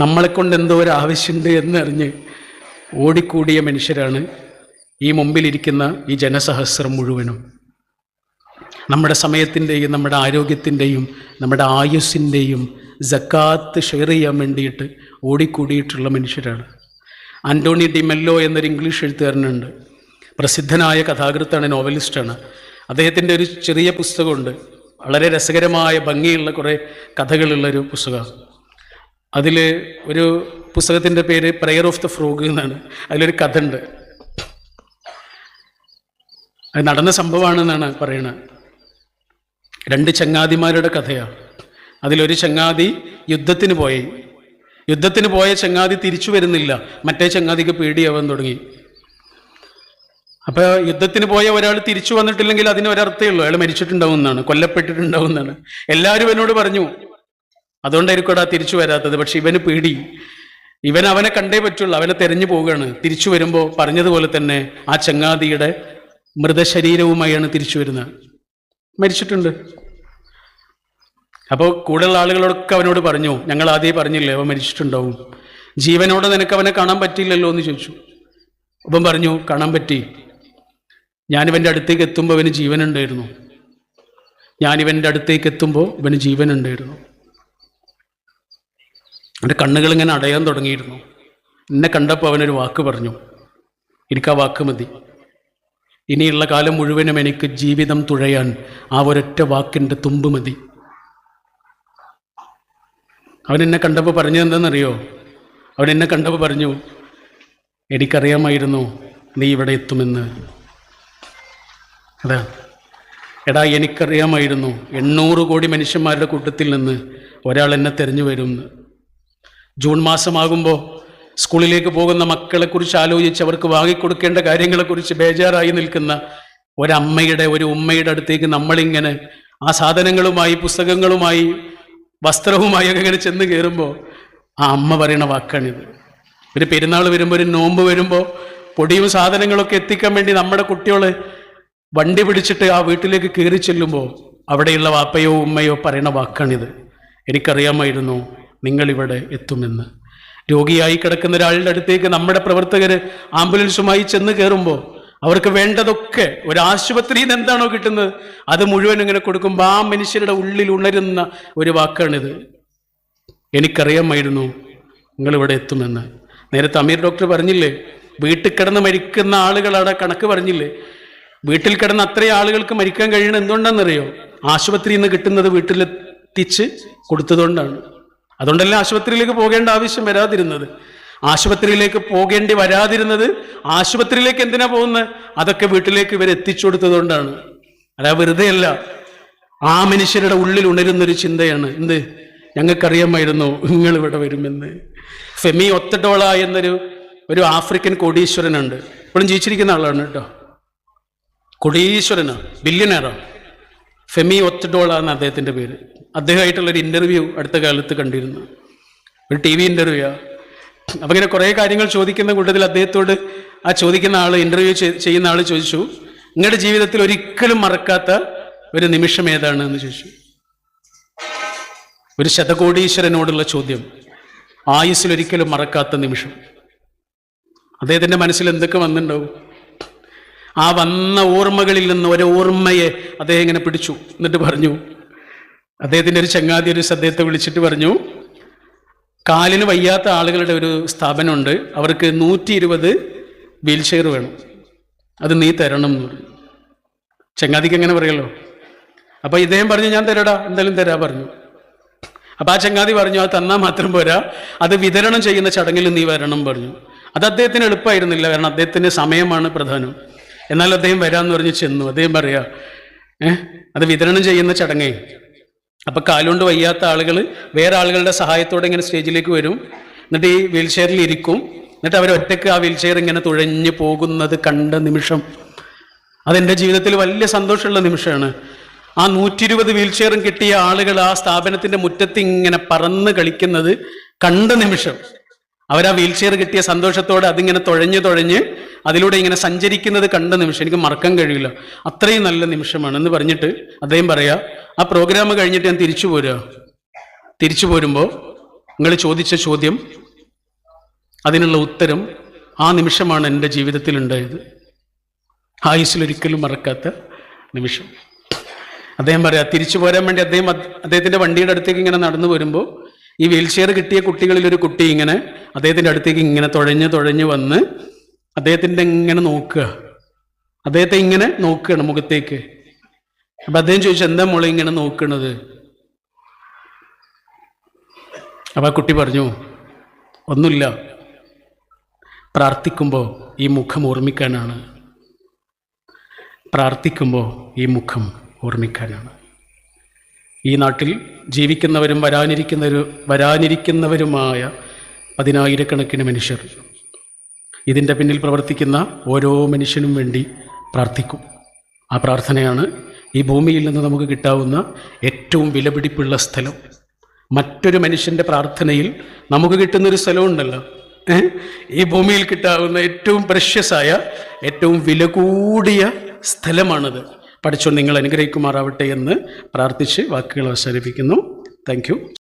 നമ്മളെ കൊണ്ട് എന്തോ ഒരു ആവശ്യമുണ്ട് എന്നറിഞ്ഞ് ഓടിക്കൂടിയ മനുഷ്യരാണ് ഈ മുമ്പിലിരിക്കുന്ന ഈ ജനസഹസ്രം മുഴുവനും. നമ്മുടെ സമയത്തിന്റെയും നമ്മുടെ ആരോഗ്യത്തിന്റെയും നമ്മുടെ ആയുസ്സിന്റെയും ജക്കാത്ത് ഷെയർ ചെയ്യാൻ വേണ്ടിയിട്ട് ഓടിക്കൂടിയിട്ടുള്ള മനുഷ്യരാണ്. ആന്റോണി ഡി മെല്ലോ എന്നൊരു ഇംഗ്ലീഷ് എഴുത്തുകാരനുണ്ട്. പ്രസിദ്ധനായ കഥാകൃത്താണ് നോവലിസ്റ്റാണ്. അദ്ദേഹത്തിന്റെ ഒരു ചെറിയ പുസ്തകമുണ്ട്. വളരെ രസകരമായ ഭംഗിയുള്ള കുറേ കഥകളുള്ളൊരു പുസ്തകമാണ്. അതിൽ ഒരു പുസ്തകത്തിന്റെ പേര് പ്രയർ ഓഫ് ദ ഫ്രോഗ് എന്നാണ്. അതിലൊരു കഥ ഉണ്ട് അത് നടന്ന സംഭവമാണെന്നാണ് പറയുന്നത് രണ്ട് ചങ്ങാതിമാരുടെ കഥയാണ് അതിലൊരു ചങ്ങാതി യുദ്ധത്തിന് പോയി. യുദ്ധത്തിന് പോയ ചങ്ങാതി തിരിച്ചു വരുന്നില്ല. മറ്റേ ചങ്ങാതിക്ക് പേടിയാവാൻ തുടങ്ങി. അപ്പോൾ യുദ്ധത്തിന് പോയ ഒരാൾ തിരിച്ചു വന്നിട്ടില്ലെങ്കിൽ അതിന് ഒരർത്ഥമേ ഉള്ളൂ. അയാൾ മരിച്ചിട്ടുണ്ടാവും എന്നാണ്. കൊല്ലപ്പെട്ടിട്ടുണ്ടാവും എന്നാണ്. എല്ലാവരും എന്നോട് പറഞ്ഞു അതുകൊണ്ടായിരിക്കും തിരിച്ചു വരാത്തത്. പക്ഷെ ഇവന് പേടി. ഇവൻ അവനെ കണ്ടേ പറ്റുള്ളൂ. അവനെ തെരഞ്ഞു പോവുകയാണ്. തിരിച്ചു വരുമ്പോൾ പറഞ്ഞതുപോലെ തന്നെ ആ ചങ്ങാതിയുടെ മൃതശരീരവുമായാണ് തിരിച്ചു വരുന്നത്. മരിച്ചിട്ടുണ്ട്. അപ്പോൾ കൂടുതലുള്ള ആളുകളൊക്കെ അവനോട് പറഞ്ഞു ഞങ്ങൾ ആദ്യം പറഞ്ഞില്ലേ അവൻ മരിച്ചിട്ടുണ്ടാവും. ജീവനോടെ നിനക്ക് അവനെ കാണാൻ പറ്റിയില്ലല്ലോ എന്ന് ചോദിച്ചു. അപ്പം പറഞ്ഞു കാണാൻ പറ്റി. ഞാനിവന്റെ അടുത്തേക്ക് എത്തുമ്പോൾ അവന് ജീവനുണ്ടായിരുന്നു. ഞാനിവന്റെ അടുത്തേക്ക് എത്തുമ്പോൾ ഇവന് ജീവനുണ്ടായിരുന്നു. എന്റെ കണ്ണുകൾ ഇങ്ങനെ അടയാൻ തുടങ്ങിയിരുന്നു. എന്നെ കണ്ടപ്പോൾ അവനൊരു വാക്ക് പറഞ്ഞു. എനിക്ക് ആ വാക്ക് മതി. ഇനിയുള്ള കാലം മുഴുവനും എനിക്ക് ജീവിതം തുഴയാൻ ആ ഒരൊറ്റ വാക്കിന്റെ തുമ്പ് മതി. അവൻ എന്നെ കണ്ടപ്പോൾ പറഞ്ഞു എന്താണെന്നറിയോ? അവൻ എന്നെ കണ്ടപ്പോൾ പറഞ്ഞു എനിക്കറിയാമായിരുന്നു നീ ഇവിടെ എത്തുമെന്ന്. അതാ. എടാ എനിക്കറിയാമായിരുന്നു എണ്ണൂറ് കോടി മനുഷ്യന്മാരുടെ കൂട്ടത്തിൽ നിന്ന് ഒരാൾ എന്നെ തെരഞ്ഞു വരുമെന്ന്. ജൂൺ മാസമാകുമ്പോൾ സ്കൂളിലേക്ക് പോകുന്ന മക്കളെക്കുറിച്ച് ആലോചിച്ച് അവർക്ക് വാങ്ങിക്കൊടുക്കേണ്ട കാര്യങ്ങളെക്കുറിച്ച് ബേജാറായി നിൽക്കുന്ന ഒരമ്മയുടെ ഒരു ഉമ്മയുടെ അടുത്തേക്ക് നമ്മളിങ്ങനെ ആ സാധനങ്ങളുമായി പുസ്തകങ്ങളുമായി വസ്ത്രവുമായി ഒക്കെ ഇങ്ങനെ ചെന്ന് കയറുമ്പോൾ ആ അമ്മ പറയുന്ന വാക്കാണിത്. ഒരു പെരുന്നാൾ വരുമ്പോൾ ഒരു നോമ്പ് വരുമ്പോൾ പൊടിയും സാധനങ്ങളൊക്കെ എത്തിക്കാൻ വേണ്ടി നമ്മുടെ കുട്ടികളെ വണ്ടി പിടിച്ചിട്ട് ആ വീട്ടിലേക്ക് കയറി ചെല്ലുമ്പോൾ അവിടെയുള്ള വാപ്പയോ ഉമ്മയോ പറയുന്ന വാക്കാണിത്. എനിക്കറിയാമായിരുന്നു നിങ്ങളിവിടെ എത്തുമെന്ന്. രോഗിയായി കിടക്കുന്ന ഒരാളുടെ അടുത്തേക്ക് നമ്മുടെ പ്രവർത്തകർ ആംബുലൻസുമായി ചെന്ന് കയറുമ്പോൾ അവർക്ക് വേണ്ടതൊക്കെ ഒരു ആശുപത്രിയിൽ നിന്ന് എന്താണോ കിട്ടുന്നത് അത് മുഴുവൻ ഇങ്ങനെ കൊടുക്കുമ്പോൾ ആ മനുഷ്യരുടെ ഉള്ളിൽ ഉണരുന്ന ഒരു വാക്കാണിത്. എനിക്കറിയാമായിരുന്നു നിങ്ങളിവിടെ എത്തുമെന്ന്. നേരത്തെ അമീർ ഡോക്ടർ പറഞ്ഞില്ലേ വീട്ടിൽ കിടന്ന് മരിക്കുന്ന ആളുകളവിടെ കണക്ക് പറഞ്ഞില്ലേ വീട്ടിൽ കിടന്ന് അത്രയും ആളുകൾക്ക് മരിക്കാൻ കഴിയണം എന്തുകൊണ്ടാണെന്നറിയോ? ആശുപത്രിയിൽ നിന്ന് കിട്ടുന്നത് വീട്ടിലെത്തിച്ച് കൊടുത്തതുകൊണ്ടാണ്. അതുകൊണ്ടല്ലേ ആശുപത്രിയിലേക്ക് പോകേണ്ട ആവശ്യം വരാതിരുന്നത്? ആശുപത്രിയിലേക്ക് പോകേണ്ടി വരാതിരുന്നത് ആശുപത്രിയിലേക്ക് എന്തിനാ പോകുന്നത് അതൊക്കെ വീട്ടിലേക്ക് ഇവർ എത്തിച്ചു കൊടുത്തതുകൊണ്ടാണ്. അതാ വെറുതെയല്ല ആ മനുഷ്യരുടെ ഉള്ളിൽ ഉണരുന്നൊരു ചിന്തയാണ്. എന്ത്? ഞങ്ങൾക്കറിയാമായിരുന്നു നിങ്ങൾ ഇവിടെ വരുമെന്ന്. ഫെമി ഒത്തഡോള എന്നൊരു ഒരു ആഫ്രിക്കൻ കോടീശ്വരനുണ്ട്. ഇപ്പോഴും ജീവിച്ചിരിക്കുന്ന ആളാണ് കേട്ടോ. കൊടീശ്വരനാണ് ബില്യനറാണ് ഫെമി ഒത്തഡോളാണ് അദ്ദേഹത്തിന്റെ പേര്. അദ്ദേഹമായിട്ടുള്ളൊരു ഇന്റർവ്യൂ അടുത്ത കാലത്ത് കണ്ടിരുന്നു. ഒരു ടി വി ആണ് അപ്പം ഇങ്ങനെ കുറേ കാര്യങ്ങൾ ചോദിക്കുന്ന കൂട്ടത്തിൽ അദ്ദേഹത്തോട് ആ ചോദിക്കുന്ന ആൾ ഇന്റർവ്യൂ ചെയ്യുന്ന ആൾ ചോദിച്ചു. നിങ്ങളുടെ ജീവിതത്തിൽ ഒരിക്കലും മറക്കാത്ത ഒരു നിമിഷം ഏതാണ് എന്ന് ചോദിച്ചു. ഒരു ശതകോടീശ്വരനോടുള്ള ചോദ്യം. ആയുസ്സിൽ ഒരിക്കലും മറക്കാത്ത നിമിഷം. അദ്ദേഹത്തിന്റെ മനസ്സിൽ എന്തൊക്കെ വന്നിട്ടുണ്ടാവും? ആ വന്ന ഓർമ്മകളിൽ നിന്ന് ഒരു ഓർമ്മയെ അദ്ദേഹം ഇങ്ങനെ പിടിച്ചു. എന്നിട്ട് പറഞ്ഞു അദ്ദേഹത്തിന്റെ ഒരു ചങ്ങാതി ഒരു അദ്ദേഹത്തെ വിളിച്ചിട്ട് പറഞ്ഞു കാലിന് വയ്യാത്ത ആളുകളുടെ ഒരു സ്ഥാപനമുണ്ട് അവർക്ക് നൂറ്റി ഇരുപത് വീൽ ചെയർ വേണം അത് നീ തരണം എന്ന് പറഞ്ഞു. ചങ്ങാതിക്ക് എങ്ങനെ പറയല്ലോ? അപ്പോൾ ഇദ്ദേഹം പറഞ്ഞു ഞാൻ തരടാ എന്തായാലും തരാ പറഞ്ഞു. അപ്പോൾ ആ ചങ്ങാതി പറഞ്ഞു അത് തന്നാൽ മാത്രം പോരാ അത് വിതരണം ചെയ്യുന്ന ചടങ്ങിൽ നീ വരണം പറഞ്ഞു. അത് അദ്ദേഹത്തിന് എളുപ്പമായിരുന്നില്ല കാരണം അദ്ദേഹത്തിന്റെ സമയമാണ് പ്രധാനം. എന്നാൽ അദ്ദേഹം വരാമെന്ന് പറഞ്ഞ് ചെന്നു. അദ്ദേഹം പറയാ ഏഹ് അത് വിതരണം ചെയ്യുന്ന ചടങ്ങേ. അപ്പൊ കാലുകൊണ്ട് വയ്യാത്ത ആളുകൾ വേറെ ആളുകളുടെ സഹായത്തോടെ ഇങ്ങനെ സ്റ്റേജിലേക്ക് വരും. എന്നിട്ട് ഈ വീൽ ചെയറിൽ ഇരിക്കും. എന്നിട്ട് അവർ ഒറ്റയ്ക്ക് ആ വീൽ ചെയർ ഇങ്ങനെ തുഴഞ്ഞു പോകുന്നത് കണ്ട നിമിഷം അതെന്റെ ജീവിതത്തിൽ വലിയ സന്തോഷമുള്ള നിമിഷമാണ്. ആ നൂറ്റി ഇരുപത് വീൽ ചെയറും കിട്ടിയ ആളുകൾ ആ സ്ഥാപനത്തിന്റെ മുറ്റത്ത് ഇങ്ങനെ പറന്ന് കളിക്കുന്നത് കണ്ട നിമിഷം. അവർ ആ വീൽ ചെയർ കിട്ടിയ സന്തോഷത്തോടെ അതിങ്ങനെ തുഴഞ്ഞ് തുഴഞ്ഞ് അതിലൂടെ ഇങ്ങനെ സഞ്ചരിക്കുന്നത് കണ്ട നിമിഷം എനിക്ക് മറക്കാൻ കഴിയില്ല. അത്രയും നല്ല നിമിഷമാണ് എന്ന് പറഞ്ഞിട്ട് അദ്ദേഹം പറയാ ആ പ്രോഗ്രാം കഴിഞ്ഞിട്ട് ഞാൻ തിരിച്ചു പോരുക. തിരിച്ചു പോരുമ്പോൾ നിങ്ങൾ ചോദിച്ച ചോദ്യം അതിനുള്ള ഉത്തരം ആ നിമിഷമാണ് എന്റെ ജീവിതത്തിൽ ഉണ്ടായത്. ആയുസ്സിലൊരിക്കലും മറക്കാത്ത നിമിഷം. അദ്ദേഹം പറയാ തിരിച്ചു പോരാൻ വേണ്ടി അദ്ദേഹം അദ്ദേഹത്തിന്റെ വണ്ടിയുടെ അടുത്തേക്ക് ഇങ്ങനെ നടന്നു വരുമ്പോൾ ഈ വീൽചെയർ കിട്ടിയ കുട്ടികളിൽ ഒരു കുട്ടി ഇങ്ങനെ അദ്ദേഹത്തിന്റെ അടുത്തേക്ക് ഇങ്ങനെ തുഴഞ്ഞ് തുഴഞ്ഞ് വന്ന് അദ്ദേഹത്തിന്റെ ഇങ്ങനെ നോക്കുക. അദ്ദേഹത്തെ ഇങ്ങനെ നോക്കുകയാണ് മുഖത്തേക്ക്. അപ്പം അദ്ദേഹം ചോദിച്ചു എന്താ മോളെ ഇങ്ങനെ നോക്കണത്? അപ്പം ആ കുട്ടി പറഞ്ഞു ഒന്നുമില്ല. പ്രാർത്ഥിക്കുമ്പോൾ ഈ മുഖം ഓർമ്മിക്കാനാണ്. പ്രാർത്ഥിക്കുമ്പോൾ ഈ മുഖം ഓർമ്മിക്കാനാണ്. ഈ നാട്ടിൽ ജീവിക്കുന്നവരും വരാനിരിക്കുന്നവരും വരാനിരിക്കുന്നവരുമായ പതിനായിരക്കണക്കിന് മനുഷ്യർ ഇതിന്റെ പിന്നിൽ പ്രവർത്തിക്കുന്ന ഓരോ മനുഷ്യനും വേണ്ടി പ്രാർത്ഥിക്കും. ആ പ്രാർത്ഥനയാണ് ഈ ഭൂമിയിൽ നിന്ന് നമുക്ക് കിട്ടാവുന്ന ഏറ്റവും വിലപിടിപ്പുള്ള സ്ഥലം. മറ്റൊരു മനുഷ്യന്റെ പ്രാർത്ഥനയിൽ നമുക്ക് കിട്ടുന്നൊരു സ്ഥലമുണ്ടല്ലോ? ഈ ഭൂമിയിൽ കിട്ടാവുന്ന ഏറ്റവും പ്രഷ്യസായ ഏറ്റവും വില കൂടിയ സ്ഥലമാണത്. പഠിച്ചോ നിങ്ങൾ അനുഗ്രഹിക്കുമാറാവട്ടെ എന്ന് പ്രാർത്ഥിച്ച് വാക്കുകൾ അവസാനിപ്പിക്കുന്നു. താങ്ക്